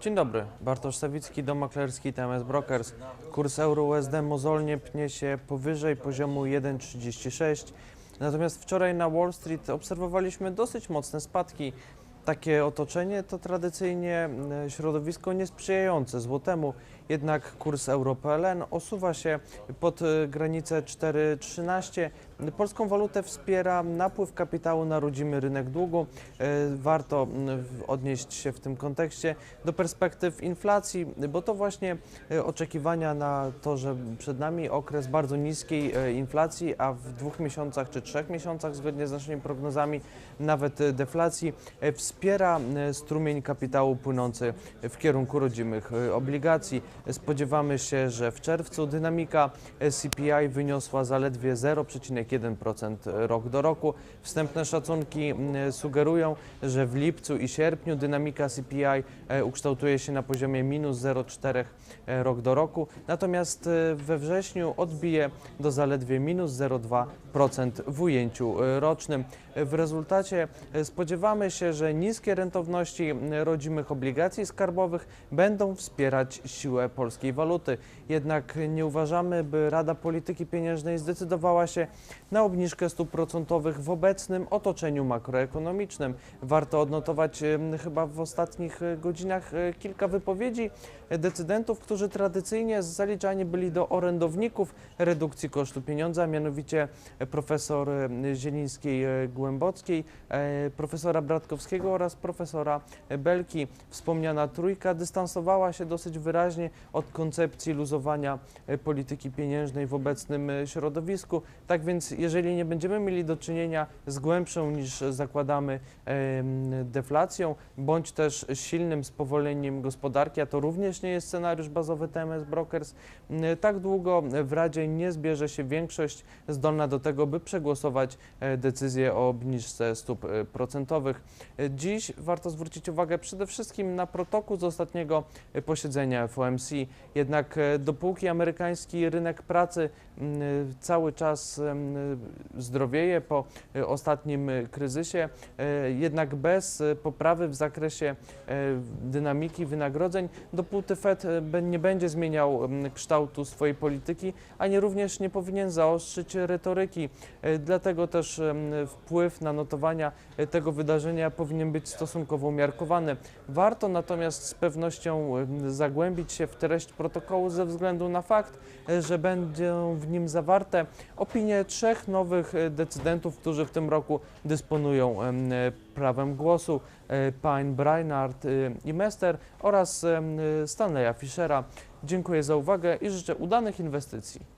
Dzień dobry, Bartosz Sawicki, dom maklerski TMS Brokers. Kurs euro-USD mozolnie pnie się powyżej poziomu 1,36. Natomiast wczoraj na Wall Street obserwowaliśmy dosyć mocne spadki. Takie otoczenie to tradycyjnie środowisko niesprzyjające złotemu, jednak kurs euro-PLN osuwa się pod e, granicę 4,13. Polską walutę wspiera napływ kapitału na rodzimy rynek długu. E, Warto odnieść się w tym kontekście do perspektyw inflacji, bo to właśnie e, oczekiwania na to, że przed nami okres bardzo niskiej inflacji, a w dwóch miesiącach czy trzech miesiącach, zgodnie z naszymi prognozami, nawet deflacji, e, wspiera e, strumień kapitału płynący w kierunku rodzimych e, obligacji. Spodziewamy się, że w czerwcu dynamika e, CPI wyniosła zaledwie 0,1% rok do roku. Wstępne szacunki sugerują, że w lipcu i sierpniu dynamika CPI ukształtuje się na poziomie minus 0,4 e, rok do roku, natomiast we wrześniu odbije do zaledwie minus 0,2% w ujęciu rocznym. W rezultacie spodziewamy się, że niskie rentowności rodzimych obligacji skarbowych będą wspierać siłę polskiej waluty. Jednak nie uważamy, by Rada Polityki Pieniężnej zdecydowała się na obniżkę stóp procentowych w obecnym otoczeniu makroekonomicznym. Warto odnotować chyba w ostatnich godzinach e, kilka wypowiedzi decydentów, którzy tradycyjnie zaliczani byli do orędowników redukcji kosztu pieniądza, mianowicie profesor Zielińskiej-Głębockiej, e, profesora Bratkowskiego oraz profesora Belki. Wspomniana trójka dystansowała się dosyć wyraźnie od koncepcji luzowania e, polityki pieniężnej w obecnym e, środowisku. Tak więc, jeżeli nie będziemy mieli do czynienia z głębszą niż zakładamy deflacją, bądź też silnym spowoleniem gospodarki, a to również nie jest scenariusz bazowy TMS Brokers, tak długo w Radzie nie zbierze się większość zdolna do tego, by przegłosować e, decyzję o obniżce stóp procentowych. E, Dziś warto zwrócić uwagę przede wszystkim na protokół z ostatniego e, posiedzenia FOMC. Jednak e, dopóki amerykański rynek pracy m, cały czas em, zdrowieje po e, ostatnim e, kryzysie, e, jednak bez e, poprawy w zakresie e, dynamiki wynagrodzeń, dopóty Fed e, nie będzie zmieniał kształtu swojej polityki, ani również nie powinien zaostrzyć retoryki. E, Dlatego też wpływ na notowania e, tego wydarzenia powinien być stosunkowo umiarkowany. Warto natomiast z pewnością em, zagłębić się w treść protokołu ze względu na fakt, e, że będą w nim zawarte opinie trzech nowych e, decydentów, którzy w tym roku dysponują em, prawem głosu. Pine, Brainard i Mester oraz Stanleya Fischera. Dziękuję za uwagę i życzę udanych inwestycji.